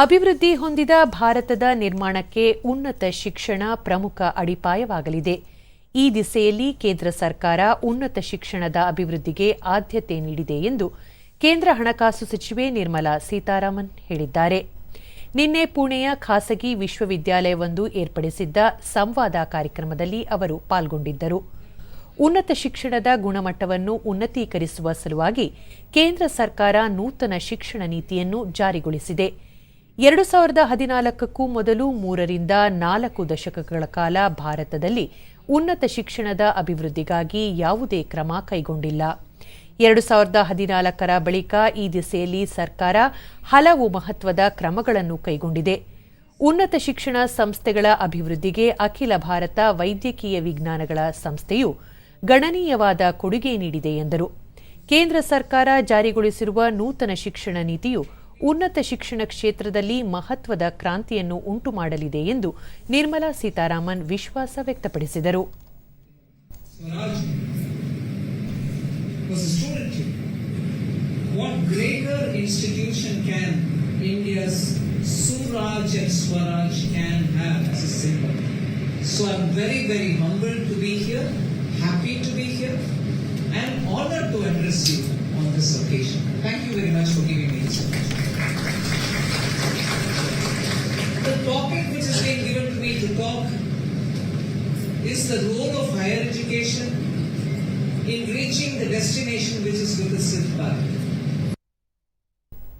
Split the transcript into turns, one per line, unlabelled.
ಅಭಿವೃದ್ಧಿ ಹೊಂದಿದ ಭಾರತದ ನಿರ್ಮಾಣಕ್ಕೆ ಉನ್ನತ ಶಿಕ್ಷಣ ಪ್ರಮುಖ ಅಡಿಪಾಯವಾಗಲಿದೆ. ಈ ದಿಸೆಯಲ್ಲಿ ಕೇಂದ್ರ ಸರ್ಕಾರ ಉನ್ನತ ಶಿಕ್ಷಣದ ಅಭಿವೃದ್ಧಿಗೆ ಆದ್ಯತೆ ನೀಡಿದೆ ಎಂದು ಕೇಂದ್ರ ಹಣಕಾಸು ಸಚಿವೆ ನಿರ್ಮಲಾ ಸೀತಾರಾಮನ್ ಹೇಳಿದ್ದಾರೆ. ನಿನ್ನೆ ಪುಣೆಯ ಖಾಸಗಿ ವಿಶ್ವವಿದ್ಯಾಲಯವೊಂದು ಏರ್ಪಡಿಸಿದ್ದ ಸಂವಾದ ಕಾರ್ಯಕ್ರಮದಲ್ಲಿ ಅವರು ಪಾಲ್ಗೊಂಡಿದ್ದರು. ಉನ್ನತ ಶಿಕ್ಷಣದ ಗುಣಮಟ್ಟವನ್ನು ಉನ್ನತೀಕರಿಸುವ ಸಲುವಾಗಿ ಕೇಂದ್ರ ಸರ್ಕಾರ ನೂತನ ಶಿಕ್ಷಣ ನೀತಿಯನ್ನು ಜಾರಿಗೊಳಿಸಿದೆ. ಎರಡು ಸಾವಿರದ ಹದಿನಾಲ್ಕಕ್ಕೂ ಮೊದಲು ಮೂರರಿಂದ ನಾಲ್ಕು ದಶಕಗಳ ಕಾಲ ಭಾರತದಲ್ಲಿ ಉನ್ನತ ಶಿಕ್ಷಣದ ಅಭಿವೃದ್ಧಿಗಾಗಿ ಯಾವುದೇ ಕ್ರಮ ಕೈಗೊಂಡಿಲ್ಲ. ಎರಡು ಸಾವಿರದ ಹದಿನಾಲ್ಕರ ಬಳಿಕ ಈ ದಿಸೆಯಲ್ಲಿ ಸರ್ಕಾರ ಹಲವು ಮಹತ್ವದ ಕ್ರಮಗಳನ್ನು ಕೈಗೊಂಡಿದೆ. ಉನ್ನತ ಶಿಕ್ಷಣ ಸಂಸ್ಥೆಗಳ ಅಭಿವೃದ್ಧಿಗೆ ಅಖಿಲ ಭಾರತ ವೈದ್ಯಕೀಯ ವಿಜ್ಞಾನಗಳ ಸಂಸ್ಥೆಯು ಗಣನೀಯವಾದ ಕೊಡುಗೆ ನೀಡಿದೆ ಎಂದರು. ಕೇಂದ್ರ ಸರ್ಕಾರ ಜಾರಿಗೊಳಿಸಿರುವ ನೂತನ ಶಿಕ್ಷಣ ನೀತಿಯು ಉನ್ನತ ಶಿಕ್ಷಣ ಕ್ಷೇತ್ರದಲ್ಲಿ ಮಹತ್ವದ ಕ್ರಾಂತಿಯನ್ನು ಉಂಟು ಮಾಡಲಿದೆ ಎಂದು ನಿರ್ಮಲಾ ಸೀತಾರಾಮನ್ ವಿಶ್ವಾಸ ವ್ಯಕ್ತಪಡಿಸಿದರು.
Talk is the role of higher education in reaching the destination which is with the Viksit Bharat.